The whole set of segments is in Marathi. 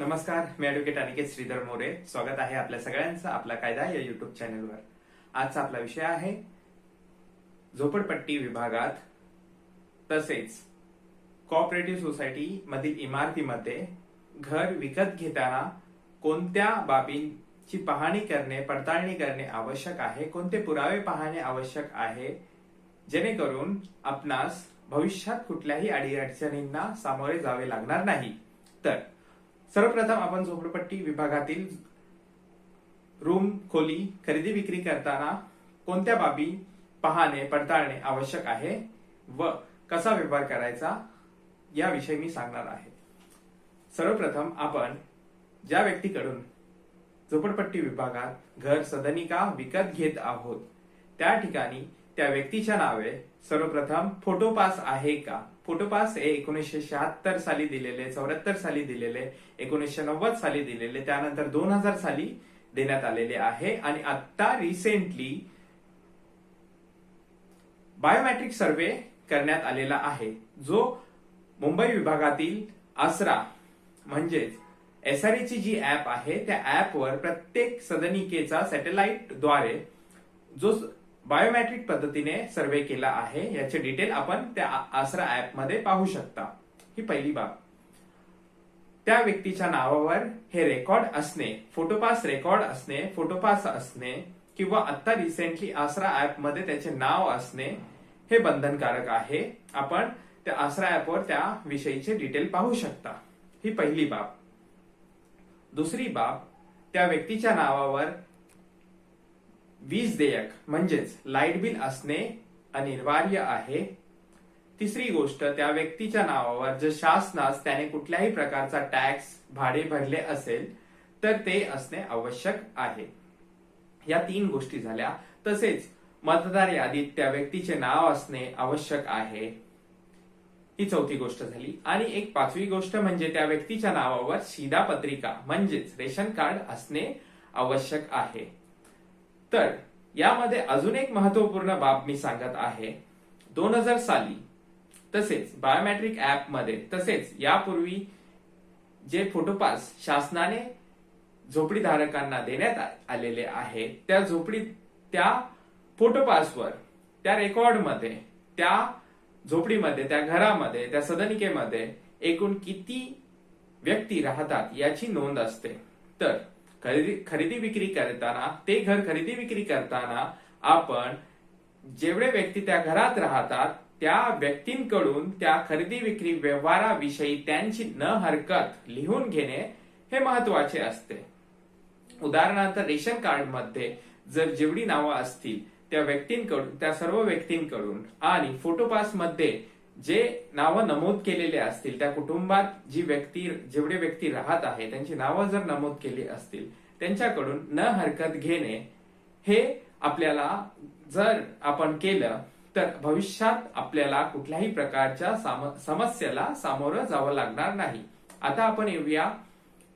नमस्कार मी अॅडव्होकेट अनिकेत श्रीधर मोरे. स्वागत आहे आपल्या सगळ्यांचं आपला कायदा या युट्यूब चॅनलवर आजचा आपला विषय आहे झोपडपट्टी विभागात तसेच कॉपरेटिव्ह सोसायटी मधील इमारतीमध्ये घर विकत घेताना कोणत्या बाबींची पाहणी करणे पडताळणी करणे आवश्यक आहे कोणते पुरावे पाहणे आवश्यक आहे जेणेकरून आपणास भविष्यात कुठल्याही अडीअडचणींना सामोरे जावे लागणार नाही. तर सर्वप्रथम आपण झोपडपट्टी विभागातील रूम खोली खरेदी विक्री करताना कोणत्या बाबी पाहणे पडताळणे आवश्यक आहे व कसा व्यवहार करायचा याविषयी मी सांगणार आहे. सर्वप्रथम आपण ज्या व्यक्तीकडून झोपडपट्टी विभागात घर सदनिका विकत घेत आहोत त्या ठिकाणी त्या व्यक्तीच्या नावे सर्वप्रथम फोटो पास आहे का? फोटोपास हे एकोणीसशे शहात्तर साली दिलेले चौऱ्याहत्तर साली दिलेले एकोणीसशे नव्वद साली दिलेले त्यानंतर दोन हजार साली देण्यात आलेले आहे. आणि आता रिसेंटली बायोमॅट्रिक सर्वे करण्यात आलेला आहे जो मुंबई विभागातील आसरा म्हणजेच एसआरएची जी ऍप आहे त्या ऍपवर प्रत्येक सदनिकेचा सॅटेलाइटद्वारे जो बायोमॅट्रिक पद्धतीने सर्वे केला आहे. याचे डिटेल आपण त्या आसरा ऍपमध्ये पाहू शकता. ही पहिली बाब. त्या व्यक्तीच्या नावावर हे रेकॉर्ड असणे फोटोपास रेकॉर्ड असणे फोटोपास असणे किंवा आता रिसेंटली आसरा ऍपमध्ये त्याचे नाव असणे हे बंधनकारक आहे. आपण त्या आसरा ऍपवर त्या विषयीचे डिटेल पाहू शकता. ही पहिली बाब. दुसरी बाब त्या व्यक्तीच्या नावावर वीज देयक म्हणजेच लाइट बिल असणे अनिवार्य आहे. तिसरी गोष्ट त्या व्यक्तीच्या नावावर जर शासनास त्याने कुठल्याही प्रकारचा टॅक्स भाडे भरले असेल तर ते असणे आवश्यक आहे. या तीन गोष्टी झाल्या. तसेच मतदार यादीत त्या व्यक्तीचे नाव असणे आवश्यक आहे. ही चौथी गोष्ट झाली. आणि एक पाचवी गोष्ट म्हणजे त्या व्यक्तीच्या नावावर शिधापत्रिका म्हणजेच रेशन कार्ड असणे आवश्यक आहे. तर यामध्ये अजून एक महत्त्वपूर्ण बाब मी सांगत आहे. दोन हजार साली तसेच बायोमॅट्रिक ऍपमध्ये तसेच यापूर्वी जे फोटोपास शासनाने झोपडीधारकांना देण्यात आलेले आहे त्या झोपडी त्या फोटोपासवर त्या रेकॉर्डमध्ये त्या झोपडीमध्ये त्या घरामध्ये त्या सदनिकेमध्ये एकूण किती व्यक्ती राहतात याची नोंद असते. तर खरेदी खरेदी विक्री करताना ते घर खरेदी विक्री करताना आपण जेवढे व्यक्ती त्या घरात राहतात त्या व्यक्तींकडून त्या खरेदी विक्री व्यवहाराविषयी त्यांची न हरकत लिहून घेणे हे महत्त्वाचे असते. उदाहरणार्थ रेशन कार्डमध्ये जर जेवढी नावं असतील त्या व्यक्तींकडून त्या सर्व व्यक्तींकडून आणि फोटोपासमध्ये जे नावं नमूद केलेले असतील त्या कुटुंबात जी व्यक्ती जेवढे व्यक्ती राहत आहे त्यांची नावं जर नमूद केली असतील त्यांच्याकडून न हरकत घेणे हे आपल्याला जर आपण केलं तर भविष्यात आपल्याला कुठल्याही प्रकारच्या साम- समस्येला सामोरं जावं लागणार नाही. आता आपण येऊया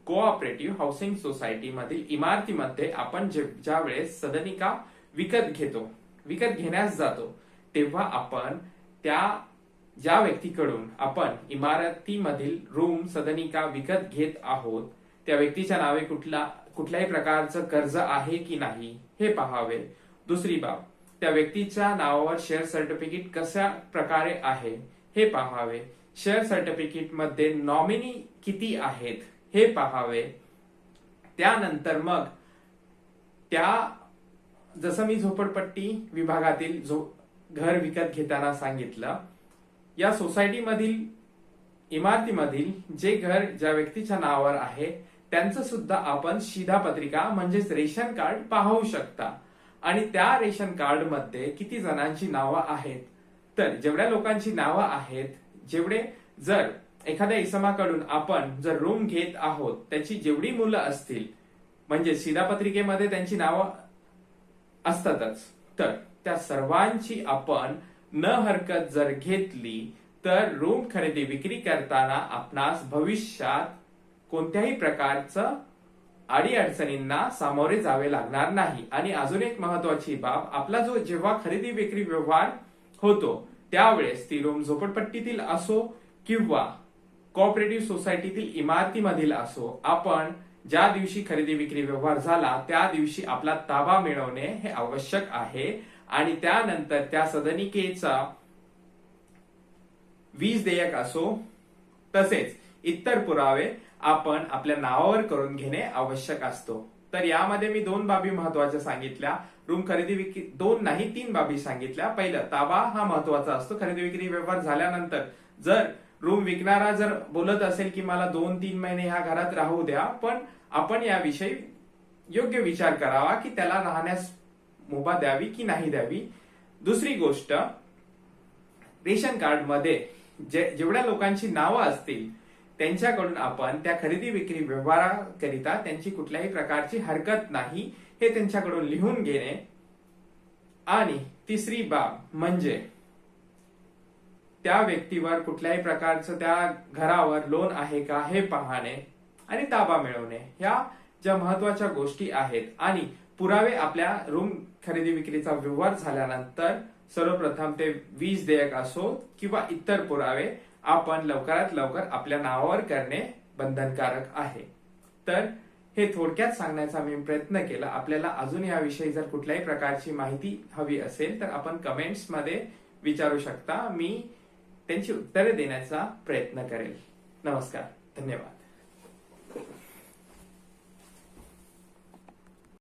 कोऑपरेटिव्ह हाऊसिंग सोसायटी मधील इमारतीमध्ये आपण जे ज्या वेळेस सदनिका विकत घेतो विकत घेण्यास जातो तेव्हा आपण त्या ज्या व्यक्तीकडून आपण इमारतीमधील रूम सदनिका विकत घेत आहोत त्या व्यक्तीच्या नावे कुठला कुठल्याही प्रकारचं कर्ज आहे की नाही हे पाहावे. दुसरी बाब त्या व्यक्तीच्या नावावर शेअर सर्टिफिकेट कशा प्रकारे आहे हे पाहावे. शेअर सर्टिफिकेटमध्ये नॉमिनी किती आहेत हे पहावे. त्यानंतर मग त्या जसं मी झोपडपट्टी विभागातील जो घर विकत घेताना सांगितलं या सोसायटीमधील इमारतीमधील जे घर ज्या व्यक्तीच्या नावावर आहे त्यांचं सुद्धा आपण शिधापत्रिका म्हणजेच रेशन कार्ड पाहू शकता. आणि त्या रेशन कार्डमध्ये किती जणांची नावं आहेत? तर जेवढ्या लोकांची नावं आहेत जेवढे जर एखाद्या इसमाकडून आपण जर रूम घेत आहोत त्याची जेवढी मुलं असतील म्हणजे शिधापत्रिकेमध्ये त्यांची नावं असतातच तर त्या सर्वांची आपण न हरकत जर घेतली तर रूम खरेदी विक्री करताना आपणास भविष्यात कोणत्याही प्रकारचं अडीअडचणींना सामोरे जावे लागणार नाही. आणि अजून एक महत्वाची बाब आपला जो जेव्हा खरेदी विक्री व्यवहार होतो त्यावेळेस ती रूम झोपडपट्टीतील असो किंवा कॉपरेटिव्ह सोसायटीतील इमारतीमधील असो आपण ज्या दिवशी खरेदी विक्री व्यवहार झाला त्या दिवशी आपला ताबा मिळवणे हे आवश्यक आहे. आणि त्यानंतर त्या सदनिकेचा वीज देयक असो तसेच इतर पुरावे आपण आपल्या नावावर करून घेणे आवश्यक असतो. तर यामध्ये मी दोन बाबी महत्त्वाच्या सांगितल्या. रूम खरेदी विक्री दोन नाही तीन बाबी सांगितल्या. पहिलं ताबा हा महत्त्वाचा असतो. खरेदी विक्री व्यवहार झाल्यानंतर जर रूम विकणारा जर बोलत असेल की मला दोन तीन महिने ह्या घरात राहू द्या पण आपण याविषयी योग्य विचार करावा की त्याला राहण्यास मुभा द्यावी की नाही द्यावी? दुसरी गोष्ट रेशन कार्डमध्ये जे जेवढ्या लोकांची नावं असतील त्यांच्याकडून आपण त्या खरेदी विक्री व्यवहाराकरिता त्यांची कुठल्याही प्रकारची हरकत नाही हे त्यांच्याकडून लिहून घेणे. आणि तिसरी बाब म्हणजे त्या व्यक्तीवर कुठल्याही प्रकारचं त्या घरावर लोन आहे का हे पाहणे आणि ताबा मिळवणे. ह्या ज्या महत्त्वाच्या गोष्टी आहेत. आणि पुरावे आपल्या रूम खरेदी विक्रीचा व्यवहार झाल्यानंतर सर्वप्रथम ते वीज देयक असो किंवा इतर पुरावे आपण लवकरात लवकर आपल्या नावावर करणे बंधनकारक आहे. तर हे थोडक्यात सांगण्याचा मी प्रयत्न केला. आपल्याला अजून याविषयी जर कुठल्याही प्रकारची माहिती हवी असेल तर आपण कमेंट्समध्ये विचारू शकता. मी त्यांची उत्तरे देण्याचा प्रयत्न करेल. नमस्कार. धन्यवाद.